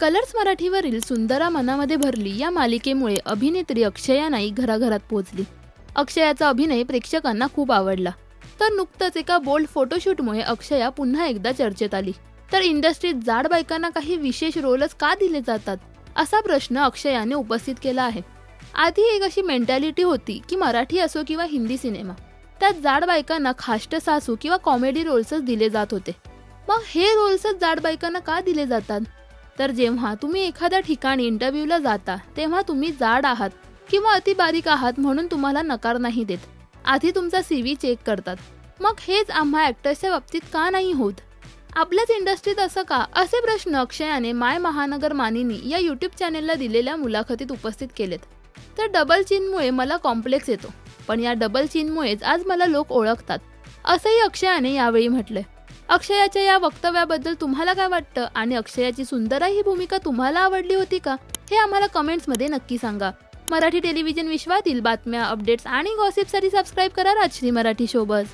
Colours मराठीवरील सुंदरा मनामध्ये भरली. या मालिकेमुळे अभिनेत्री अक्षया नाईक घराघरात पोहोचली. अक्षयाचा अभिनय प्रेक्षकांना खूप आवडला. तर नुकतंच एका बोल्ड फोटोशूटमुळे अक्षया पुन्हा एकदा चर्चेत आली. तर इंडस्ट्रीत जाड बायकांना काही विशेष रोलच का दिले जातात? असा प्रश्न अक्षयाने उपस्थित केला आहे. आधी एक अशी मेंटॅलिटी होती की मराठी असो किंवा हिंदी सिनेमा त्यात जाड बायकांना खाष्ट सासू किंवा कॉमेडी रोल्सच दिले जात होते. मग हे रोल्सच जाड बायकांना का दिले जातात? तर जेव्हा तुम्ही एखाद्या ठिकाणी इंटरव्ह्यूला जाता तेव्हा तुम्ही जाड आहात किंवा अति बारीक आहात म्हणून तुम्हाला नकार नाही देत. आधी तुमचा सी व्ही चेक करतात. मग हेच आम्हा ॲक्टर्सच्या बाबतीत का नाही होत? आपल्याच इंडस्ट्रीत असं का? असे प्रश्न अक्षयाने माय महानगर मानिनी या यूट्यूब चॅनेलला दिलेल्या मुलाखतीत उपस्थित केलेत. तर डबल चीनमुळे मला कॉम्प्लेक्स येतो. पण या डबल चीनमुळेच आज मला लोक ओळखतात. असंही अक्षयाने यावेळी म्हटलंय. अक्षयाच्या या वक्तव्याबद्दल तुम्हाला काय वाटतं? आणि अक्षयाची सुंदरा ही भूमिका तुम्हाला आवडली होती का? हे आम्हाला कमेंट्समध्ये नक्की सांगा. मराठी टेलिव्हिजन विश्वातील बातम्या अपडेट्स आणि गॉसिपसाठी सबस्क्राईब करा राजश्री मराठी शोबज.